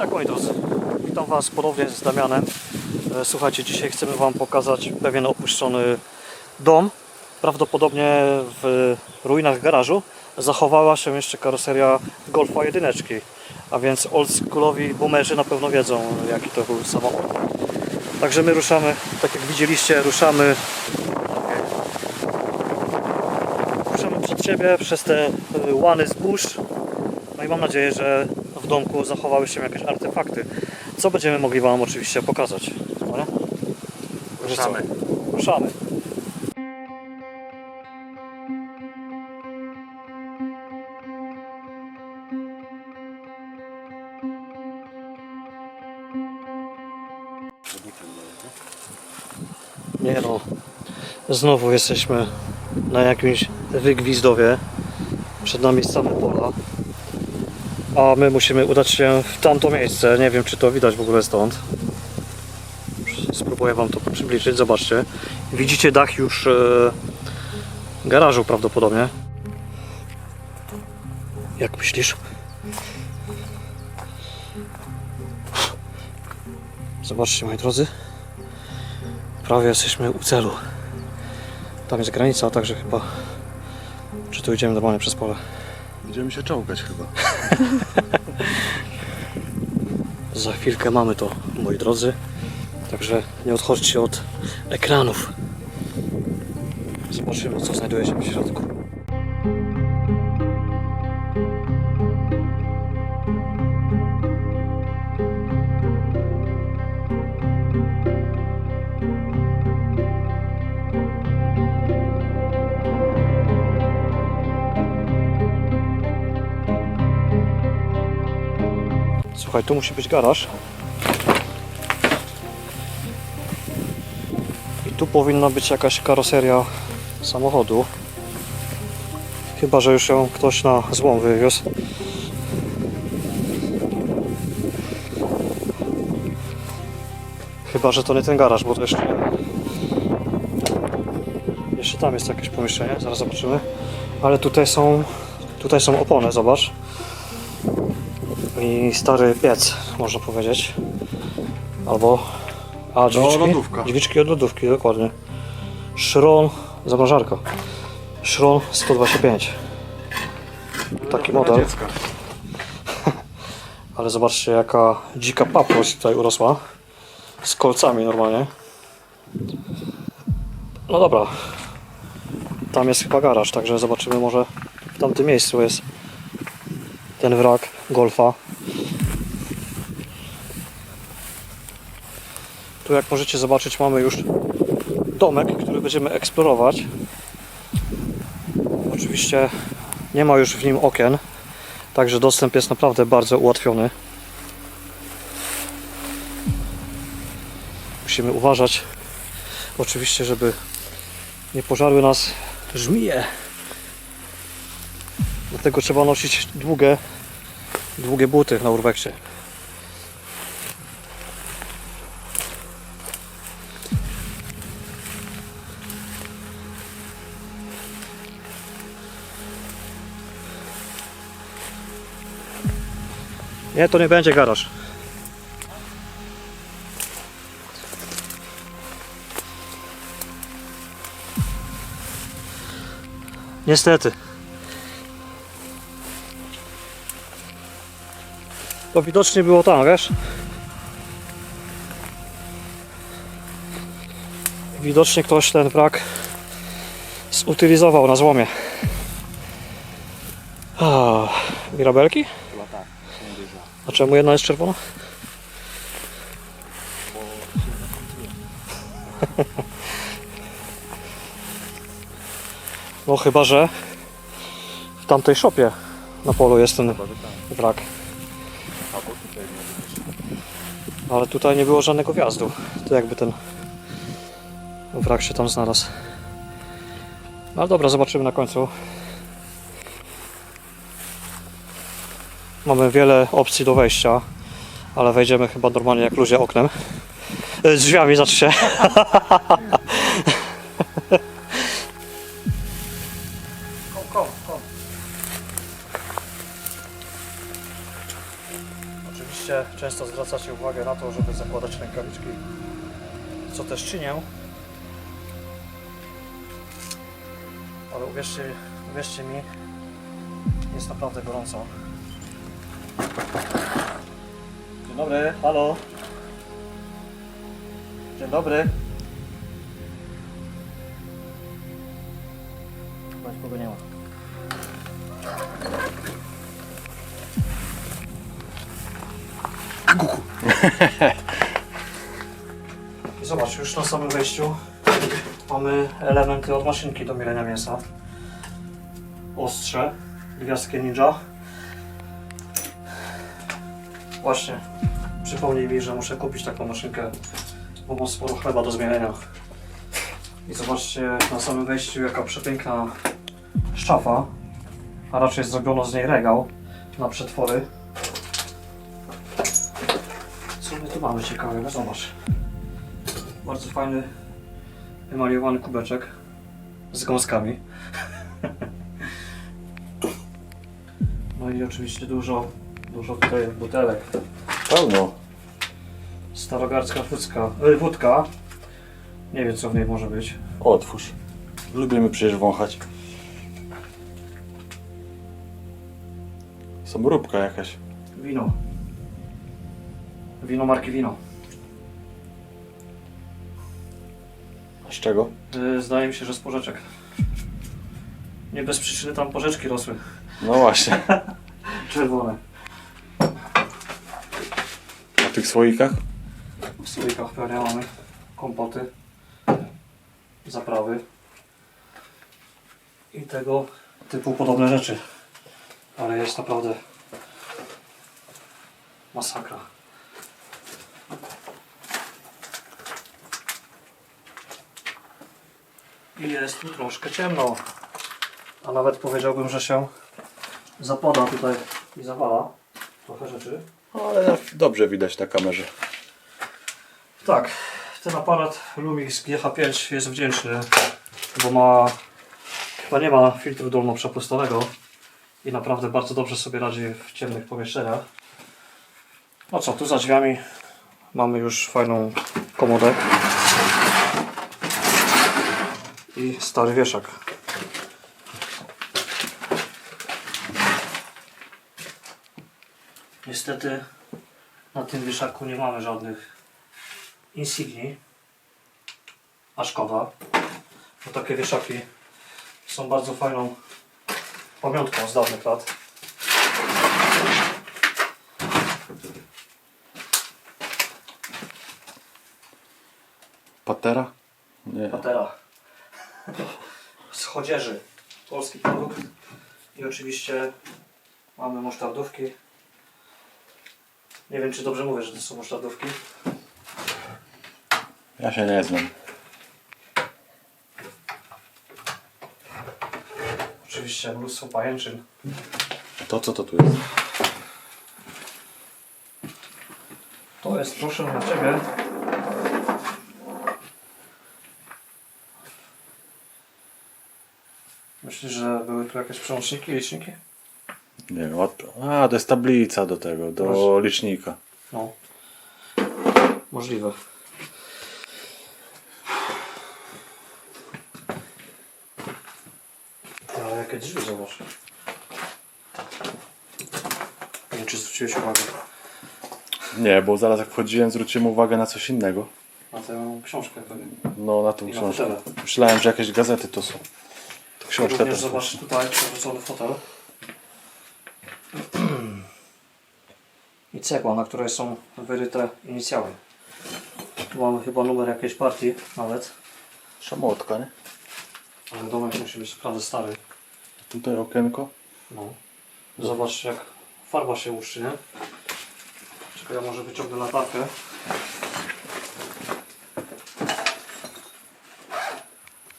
tak, moi witam Was ponownie z Damianem. E, Słuchajcie, dzisiaj chcemy Wam pokazać pewien opuszczony dom. Prawdopodobnie w ruinach garażu zachowała się jeszcze karoseria Golfa jedyneczki. A więc oldschoolowi boomerzy na pewno wiedzą, jaki to był samochód. Także my ruszamy, tak jak widzieliście, ruszamy ruszamy przed siebie przez te y, łany zbóż. No i mam nadzieję, że w domku zachowały się jakieś artefakty, co będziemy mogli Wam oczywiście pokazać. Ruszamy. Ruszamy. Nie no, znowu jesteśmy na jakimś wygwizdowie. Przed nami same pola. A my musimy udać się w tamto miejsce. Nie wiem, czy to widać w ogóle stąd. Spróbuję Wam to przybliżyć. Zobaczcie. Widzicie dach już e, garażu prawdopodobnie. Jak myślisz? Zobaczcie, moi drodzy. Prawie jesteśmy u celu. Tam jest granica, także chyba. Czy tu idziemy normalnie przez pole? Będziemy się czołgać chyba. Za chwilkę mamy to, moi drodzy. Także nie odchodźcie od ekranów. Zobaczymy, co znajduje się w środku. Słuchaj, tu musi być garaż. I tu powinna być jakaś karoseria samochodu. Chyba, że już ją ktoś na złom wywiózł. Chyba, że to nie ten garaż, bo to jeszcze... Jeszcze tam jest jakieś pomieszczenie, zaraz zobaczymy. Ale tutaj są... Tutaj są opony, zobacz i stary piec, można powiedzieć. Albo. A, drzwiczki? lodówka. Drzwiczki od lodówki, dokładnie. Szron, zamrażarka. Szron 125. Taki model. dziecka. Ale zobaczcie, jaka dzika paprość tutaj urosła. Z kolcami normalnie. No dobra. Tam jest chyba garaż, także zobaczymy może w tamtym miejscu jest ten wrak golfa. Tu jak możecie zobaczyć mamy już domek, który będziemy eksplorować. Oczywiście nie ma już w nim okien, także dostęp jest naprawdę bardzo ułatwiony. Musimy uważać oczywiście, żeby nie pożarły nas żmije. Dlatego trzeba nosić długie, długie buty na urbeksie. Nie, to nie będzie garaż. Niestety. To widocznie było tam, wiesz? Widocznie ktoś ten wrak zutylizował na złomie. A, mirabelki? Chyba tak. Nie dużo. A czemu jedna jest czerwona? No chyba, że w tamtej szopie na polu jest ten wrak. Ale tutaj nie było żadnego wjazdu. To jakby ten wrak się tam znalazł. No dobra, zobaczymy na końcu. Mamy wiele opcji do wejścia, ale wejdziemy chyba normalnie jak ludzie oknem. E, drzwiami znaczy się. Oczywiście często zwracacie uwagę na to, żeby zakładać rękawiczki, co też czynię. Ale uwierzcie, uwierzcie mi, jest naprawdę gorąco. Dzień dobry, halo. Dzień dobry. Chyba nikogo nie ma. I zobacz, już na samym wejściu mamy elementy od maszynki do mielenia mięsa. Ostrze, gwiazdkę ninja. Właśnie, przypomnij mi, że muszę kupić taką maszynkę, bo mam sporo chleba do zmielenia. I zobaczcie na samym wejściu jaka przepiękna szafa, a raczej zrobiono z niej regał na przetwory. Co my tu mamy ciekawego? Zobacz. Bardzo fajny emaliowany kubeczek z gąskami. No i oczywiście dużo, dużo tutaj butelek. Pełno. Starogardzka wódka, y, wódka. Nie wiem co w niej może być. Otwórz. Lubimy przecież wąchać. Samróbka jakaś. Wino. Wino marki Wino. A z czego? Y, Zdaje mi się, że z porzeczek. Nie bez przyczyny tam porzeczki rosły. No właśnie. Czerwone. W tych słoikach? W słoikach pewnie mamy kompoty, zaprawy i tego typu podobne rzeczy. Ale jest naprawdę masakra. I jest tu troszkę ciemno. A nawet powiedziałbym, że się zapada tutaj i zawala trochę rzeczy. Ale dobrze widać na kamerze. Tak, ten aparat Lumix GH5 jest wdzięczny, bo ma chyba nie ma filtru dolno-przepustowego i naprawdę bardzo dobrze sobie radzi w ciemnych pomieszczeniach. No co, tu za drzwiami mamy już fajną komodę i stary wieszak. Niestety na tym wieszaku nie mamy żadnych insigni, a szkoda, bo takie wieszaki są bardzo fajną pamiątką z dawnych lat. Patera? Nie. Patera z chodzieży, polski produkt i oczywiście mamy musztardówki. Nie wiem czy dobrze mówię, że to są musztardówki. Ja się nie znam. Oczywiście mnóstwo pajęczyn. To co to tu jest? To jest proszę na Ciebie. Myślisz, że były tu jakieś przełączniki, liczniki? Nie wiem. Od... A, to jest tablica do tego, do Proszę. licznika. No. Możliwe. Ale jakie drzwi zobacz. Nie wiem, czy zwróciłeś uwagę Nie, bo zaraz jak wchodziłem zwróciłem uwagę na coś innego. na tę książkę pewnie. No na tą I na książkę. fotele. Myślałem, że jakieś gazety to są. To książka Również też. zobacz tutaj przewrócony fotel. Cegła, na której są wyryte inicjały. Tu mamy chyba numer jakiejś partii nawet. Szamotka, nie? Ale domek musi być naprawdę stary. Tutaj okienko. No. Zobacz jak farba się łuszczy, nie? Czekaj, ja może wyciągnę latarkę.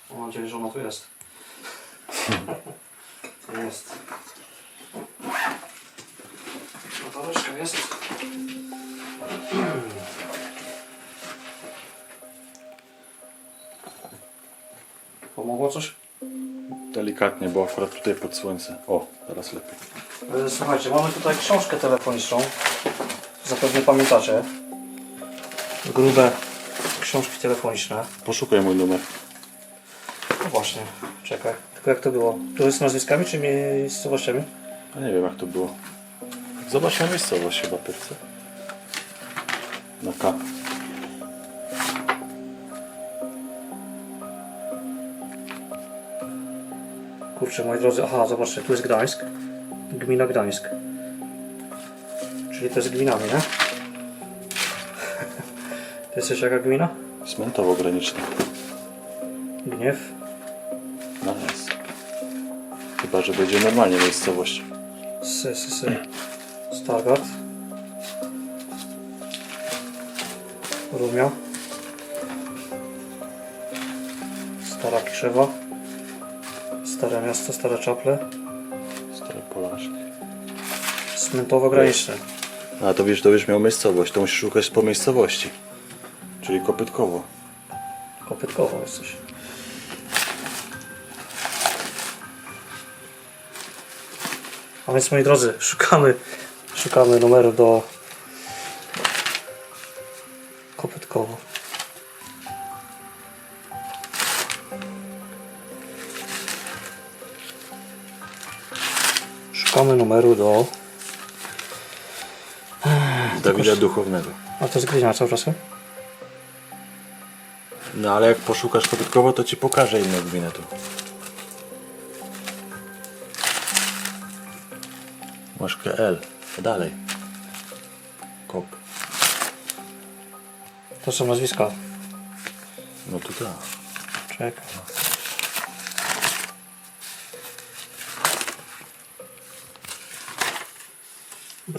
Mam nadzieję, że ona tu jest. jest. Pomogło coś? Delikatnie, bo akurat tutaj pod słońce. O, teraz lepiej. E, Słuchajcie, mamy tutaj książkę telefoniczną zapewne pamiętacie. Grube książki telefoniczne. Poszukaj mój numer. No właśnie, czekaj. Tylko jak to było? Jest z nazwiskami czy miejscowościami? A nie wiem jak to było. Zobacz na miejscowość chyba ty chce. Na K. Kurczę, moi drodzy, aha, zobaczcie, tu jest Gdańsk. Gmina Gdańsk. Czyli to jest gminami, nie? To jest jeszcze jaka gmina? Cmentowo graniczny. Gniew. No jest. Chyba, że będzie normalnie miejscowość. Sy, sy, sy. Stargard. Rumia. Stara Kiszewa. Stare miasto, stare czaple. Stare Polaszki. Cmentowo graniczne. A to wiesz, to już miał miejscowość. To musisz szukać po miejscowości. Czyli Kopytkowo. Kopytkowo jesteś. A więc moi drodzy, szukamy, szukamy numeru do Kopytkowo. Szukamy numeru do... Dawida Duchownego. A to jest czas? nie? No ale jak poszukasz Kopytkowo, to ci pokażę inną gminę tu. Masz KL. Dalej. Kop. To są nazwiska. No tu tak. Czekaj.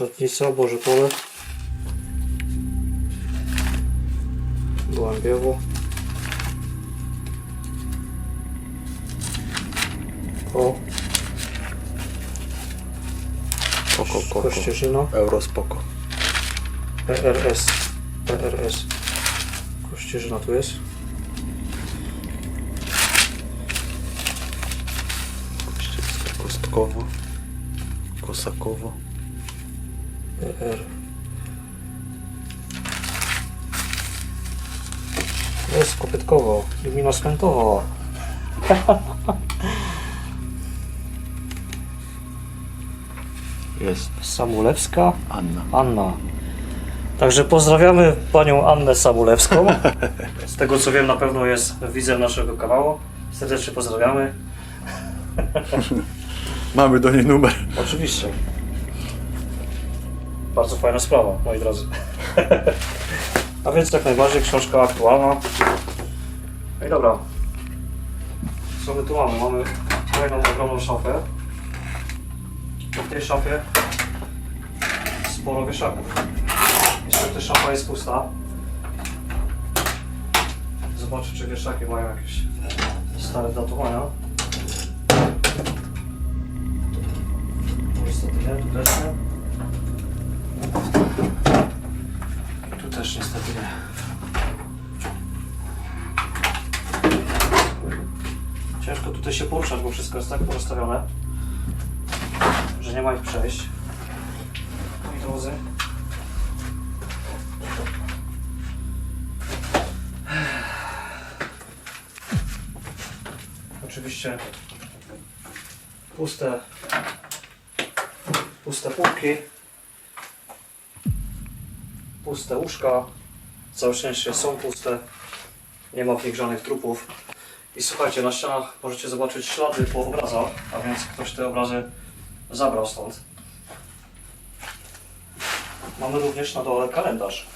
Bratnica, Boże Pole. Głębiowo. O, Koko, koko. Kościerzyna. Eurospoko. PRS. PRS. Kościerzyna tu jest. Kościelska, Kostkowo. Kosakowo. PR. Jest kopytkowo. Gmina. Jest. Samulewska. Anna. Anna. Także pozdrawiamy panią Annę Samulewską. Z tego co wiem na pewno jest widzem naszego kanału. Serdecznie pozdrawiamy. Mamy do niej numer. Oczywiście. Bardzo fajna sprawa, moi drodzy. A więc jak najbardziej książka aktualna. No i dobra. Co my tu mamy? Mamy kolejną ogromną szafę. W tej szafie sporo wieszaków. Niestety szafa jest pusta. Zobaczę czy wieszaki mają jakieś stare datowania. Niestety nie, tu też nie. Tu też niestety nie. Ciężko tutaj się poruszać, bo wszystko jest tak porozstawione, że nie ma ich przejść. Moi drodzy. Oczywiście puste puste półki, puste łóżka, całe szczęście są puste, nie ma w nich żadnych trupów. I słuchajcie, na ścianach możecie zobaczyć ślady po obrazach, a więc ktoś te obrazy zabrał stąd. Mamy również na dole kalendarz.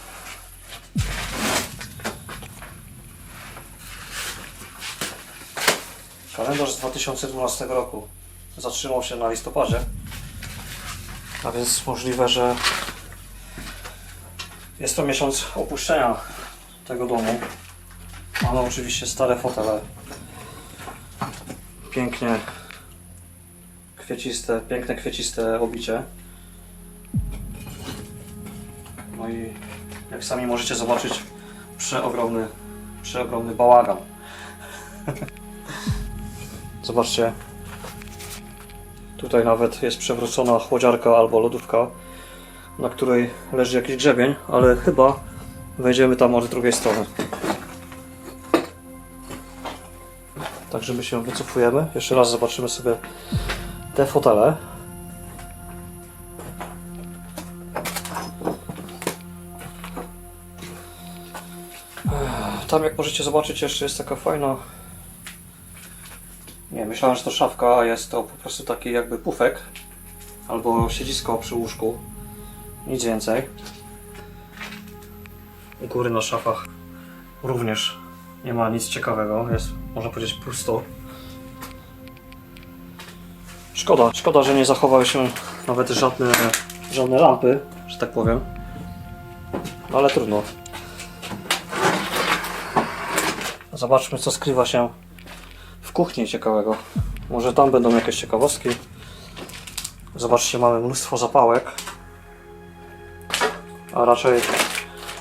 Kalendarz z 2012 roku. Zatrzymał się na listopadzie. A więc możliwe, że jest to miesiąc opuszczenia tego domu. Mamy oczywiście stare fotele. Pięknie kwieciste, piękne kwieciste obicie. No i jak sami możecie zobaczyć, przeogromny, przeogromny bałagan. Zobaczcie, Tutaj nawet jest przewrócona chłodziarka albo lodówka. Na której leży jakiś grzebień, ale chyba wejdziemy tam od drugiej strony. Także my się wycofujemy. Jeszcze raz zobaczymy sobie te fotele. Tam jak możecie zobaczyć jeszcze jest taka fajna nie, myślałem, że to szafka, a jest to po prostu taki jakby pufek albo siedzisko przy łóżku. Nic więcej. U góry na szafach również nie ma nic ciekawego. Jest, można powiedzieć, pusto. Szkoda, szkoda, że nie zachowały się nawet żadne, żadne lampy, że tak powiem. Ale trudno. Zobaczmy, co skrywa się w kuchni ciekawego. Może tam będą jakieś ciekawostki. Zobaczcie, mamy mnóstwo zapałek. A raczej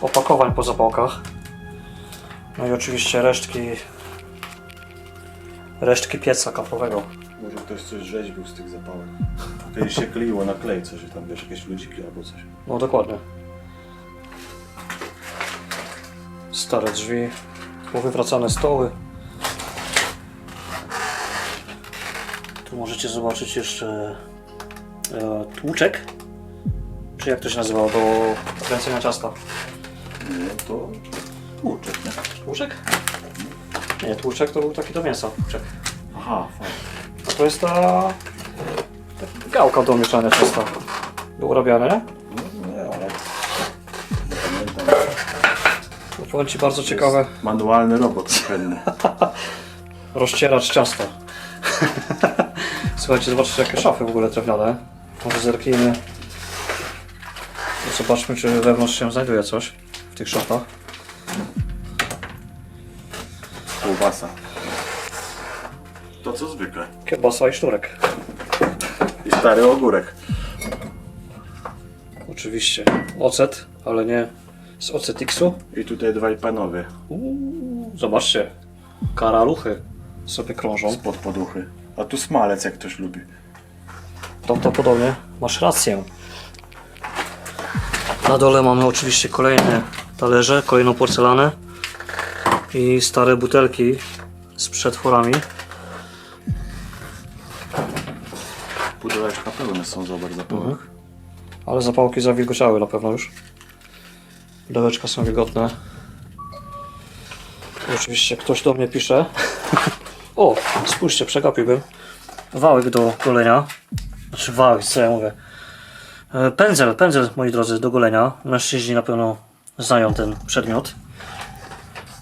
opakowań po zapałkach. No i oczywiście resztki resztki pieca kaflowego. Może ktoś coś rzeźbił z tych zapałek. Kiedyś się kleiło na klej coś, że tam wiesz, jakieś ludziki albo coś. No dokładnie. Stare drzwi, powywracane stoły. Tu możecie zobaczyć jeszcze e, tłuczek. Czy jak to się nazywa? Do kręcenia ciasta. No to kurczę, nie? Tłuczek? Nie, tłuczek to był taki do mięsa. Tłuczek. Aha, fajnie. A to jest ta, ta gałka do mieszania ciasta. Urabiania, nie? No nie, ale... Nie pamiętam. No, powiem Ci bardzo ciekawe. Jest Manualny robot kuchenny. Rozcieracz ciasta. Słuchajcie, zobaczcie jakie szafy w ogóle drewniane. Może zerknijmy. Zobaczmy, czy wewnątrz się znajduje coś w tych szafach. Kołbasa. To co zwykle. Kiełbasa i sznurek. I stary ogórek. Oczywiście. Ocet, ale nie z Ocetixu. I tutaj dwaj panowie Uuu, zobaczcie. Karaluchy sobie krążą. spod poduchy. A tu smalec, jak ktoś lubi. Prawdopodobnie masz rację. Na dole mamy oczywiście kolejne talerze, kolejną porcelanę i stare butelki z przetworami. Pudełeczka pełne są, zobacz, zapałek. Ale zapałki zawilgociały na pewno już. Pudełeczka są wilgotne. I oczywiście ktoś do mnie pisze. o, spójrzcie, przegapiłbym. Wałek do golenia. Znaczy wałek, co ja mówię. E, Pędzel, pędzel, moi drodzy, do golenia. Mężczyźni na pewno znają ten przedmiot.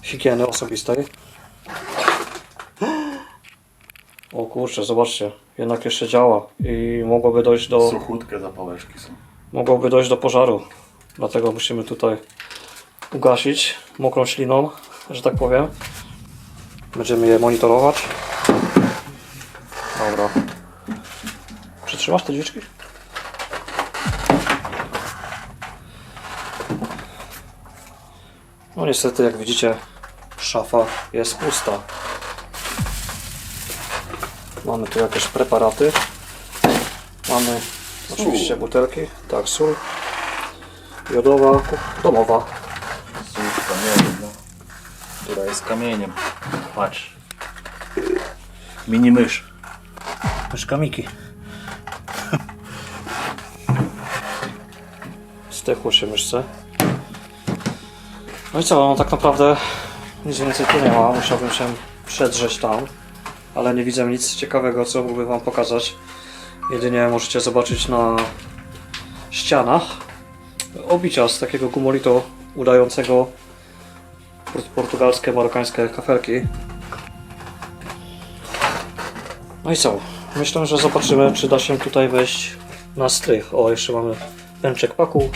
Higieny osobistej. O kurczę, zobaczcie. Jednak jeszcze działa i mogłoby dojść do... Suchutkie zapałeczki są. mogłoby dojść do pożaru. Dlatego musimy tutaj ugasić mokrą śliną, że tak powiem. Będziemy je monitorować. Dobra. Przytrzymasz te drzwiczki? No niestety, jak widzicie, szafa jest pusta. Mamy tu jakieś preparaty. Mamy oczywiście butelki. Tak, sól. Jodowa, domowa. Sól z kamieniem, no. Która jest kamieniem. Patrz. Mini mysz. Myszkamiki. Zdechło się myszce. No i co, no tak naprawdę nic więcej tu nie ma. Musiałbym się przedrzeć tam. Ale nie widzę nic ciekawego, co mógłbym Wam pokazać. Jedynie możecie zobaczyć na ścianach obicia z takiego gumolito udającego port- portugalskie, marokańskie kafelki. No i co? Myślę, że zobaczymy, czy da się tutaj wejść na strych. O, jeszcze mamy pęczek paku.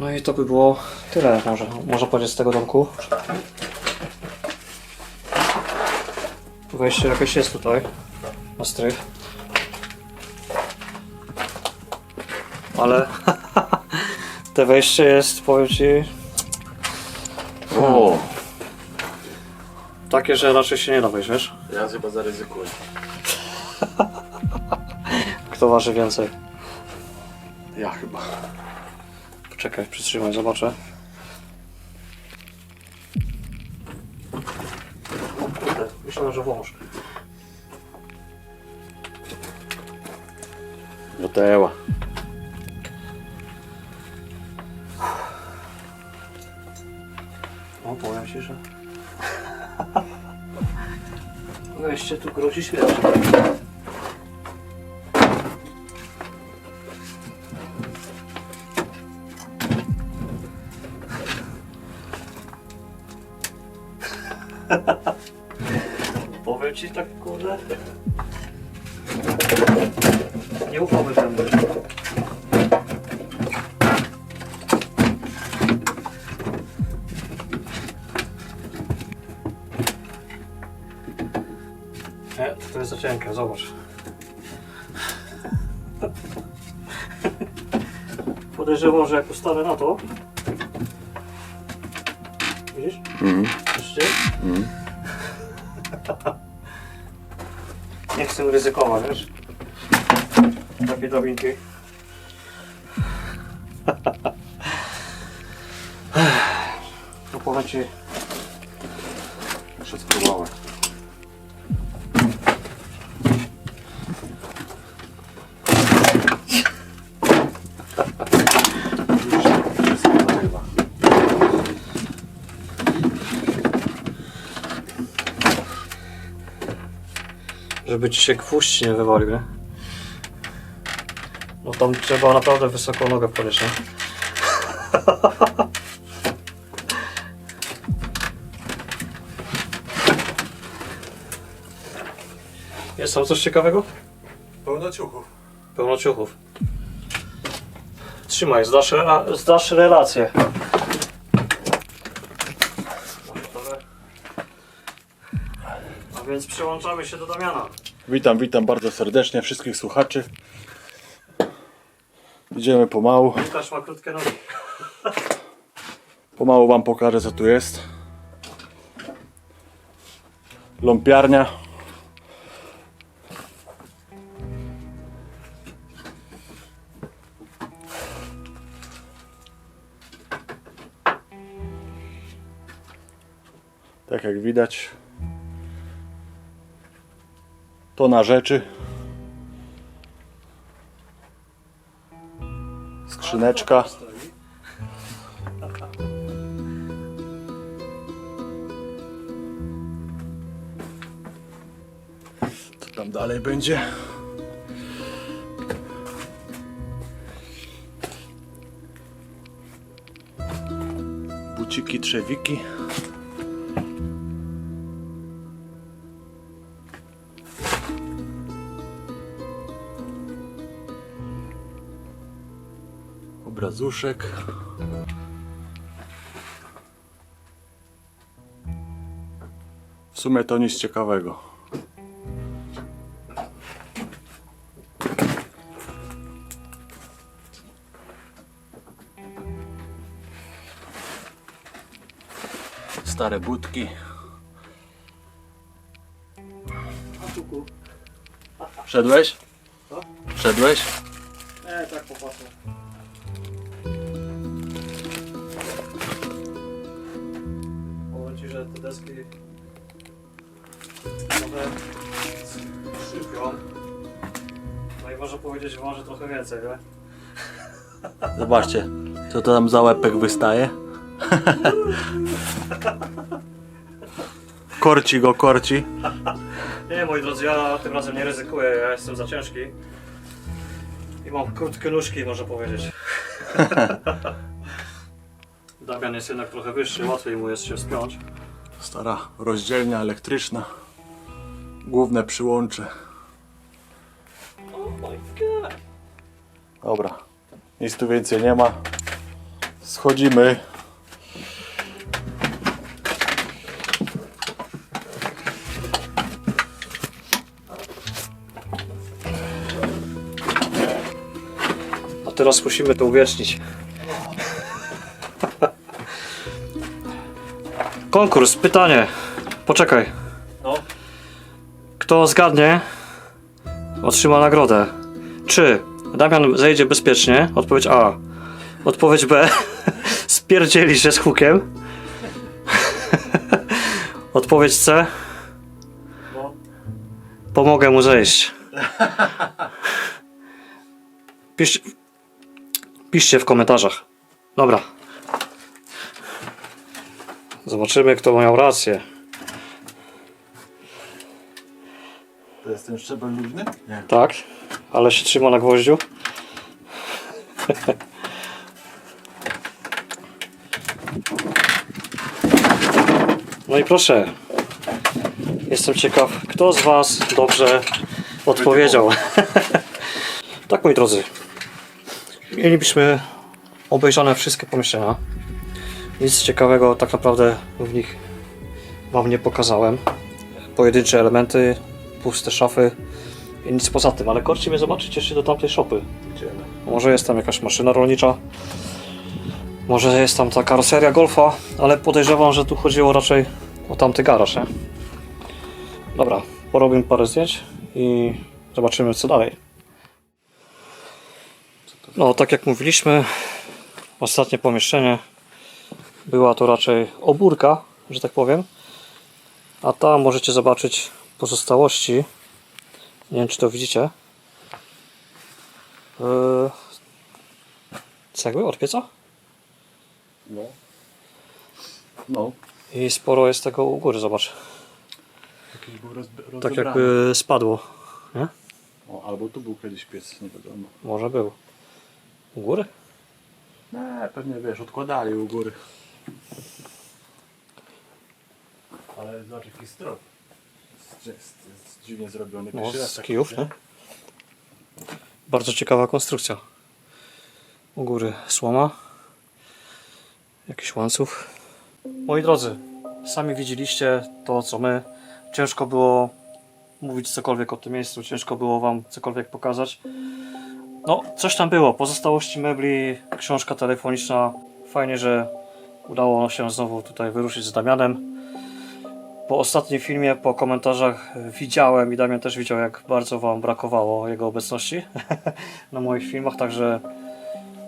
No i to by było tyle, może, można powiedzieć, z tego domku. Wejście jakieś jest tutaj, na strych. Ale te wejście jest, powiem Ci, O! takie, że raczej się nie da wejść, wiesz? Ja chyba zaryzykuję. Kto waży więcej. Poczekaj, przytrzymaj, zobaczę. O kurde, myślałem, że wąż. Goteła. No powiem ci, że... Wejście tu grozi śmiercią. Powiem ci tak kurde. Nie ufamy temu. Nie, to jest za cienkie, zobacz. Podejrzewam, że jak ustanę na to. Widzicie? Nie chcę ryzykować, wiesz? Takie drobinki. No powiem ci, Muszę spróbować. Żeby ci się gwóźdź nie wywalił, nie? No tam trzeba naprawdę wysoką nogę podnieść, nie? Jest tam coś ciekawego? Pełno ciuchów. Pełno ciuchów. Trzymaj, zdasz, rela- zdasz relację. A więc przyłączamy się do Damiana. Witam, witam bardzo serdecznie wszystkich słuchaczy. Idziemy pomału. Łukasz ma krótkie nogi. Pomału wam pokażę co tu jest. Ląpiarnia. Tak jak widać. To na rzeczy. Skrzyneczka. Co tam dalej będzie? Buciki, trzewiki. Obrazuszek. W sumie to nic ciekawego. Stare budki. Wszedłeś? Co? Wszedłeś? Waży trochę więcej, nie? Zobaczcie, co to tam za łepek wystaje. korci go, korci. Nie, moi drodzy, ja tym razem nie ryzykuję, ja jestem za ciężki. I mam krótkie nóżki, można powiedzieć. Damian jest jednak trochę wyższy, łatwiej mu jest się wspiąć. Stara rozdzielnia elektryczna. Główne przyłącze. Oh my god. Dobra, nic tu więcej nie ma. Schodzimy. A teraz musimy to uwiecznić. Konkurs, pytanie. Poczekaj. No. Kto zgadnie, otrzyma nagrodę. Czy Damian zejdzie bezpiecznie. Odpowiedź A. Odpowiedź B. Spierdzieli się z hukiem. Odpowiedź C. Pomogę mu zejść. Pisz, piszcie w komentarzach. Dobra. Zobaczymy, kto miał rację. To jest ten szczebel luźny? Nie. Tak, ale się trzyma na gwoździu. No i proszę. Jestem ciekaw, kto z Was dobrze odpowiedział. tak, moi drodzy. Mielibyśmy obejrzane wszystkie pomieszczenia. Nic ciekawego tak naprawdę w nich Wam nie pokazałem. Pojedyncze elementy, puste szafy i nic poza tym, ale korci mnie zobaczyć jeszcze do tamtej szopy. Idziemy. Może jest tam jakaś maszyna rolnicza, może jest tam ta karoseria golfa, ale podejrzewam, że tu chodziło raczej o tamty garaż, nie? Dobra, porobimy parę zdjęć i zobaczymy co dalej. No, tak jak mówiliśmy, ostatnie pomieszczenie była to raczej obórka, że tak powiem. A tam możecie zobaczyć pozostałości. Nie wiem, czy to widzicie. Yy, cegły od pieca? No. No. I sporo jest tego u góry, zobacz. Jakiś był rozbe- Tak jakby spadło. Nie? O, albo tu był kiedyś piec, nie wiadomo. Może był. U góry? Nie, pewnie wiesz, odkładali u góry. Ale zobacz jaki strop. Jest, dziwnie zrobiony. No, Pierwszy raz z tak kijów, widzę. nie? Bardzo ciekawa konstrukcja. U góry słoma. Jakiś łańcuch. Moi drodzy, sami widzieliście to, co my. Ciężko było mówić cokolwiek o tym miejscu, ciężko było Wam cokolwiek pokazać. No, coś tam było. Pozostałości mebli, książka telefoniczna. Fajnie, że udało się znowu tutaj wyruszyć z Damianem. Po ostatnim filmie, po komentarzach widziałem i Damian też widział, jak bardzo Wam brakowało jego obecności na moich filmach, także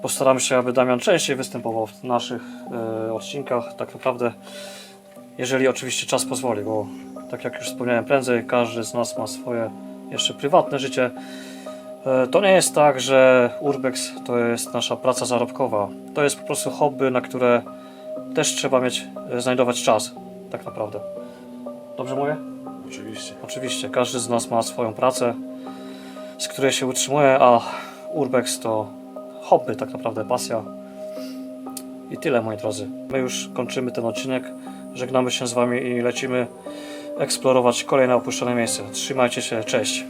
postaram się, aby Damian częściej występował w naszych e, odcinkach, tak naprawdę, jeżeli oczywiście czas pozwoli, bo tak jak już wspomniałem prędzej, każdy z nas ma swoje jeszcze prywatne życie. E, To nie jest tak, że Urbex to jest nasza praca zarobkowa. To jest po prostu hobby, na które też trzeba mieć, e, znajdować czas, tak naprawdę. Dobrze mówię? Oczywiście. Oczywiście, każdy z nas ma swoją pracę, z której się utrzymuje, a Urbex to hobby, tak naprawdę pasja. I tyle, moi drodzy. My już kończymy ten odcinek, żegnamy się z Wami i lecimy eksplorować kolejne opuszczone miejsce. Trzymajcie się, cześć!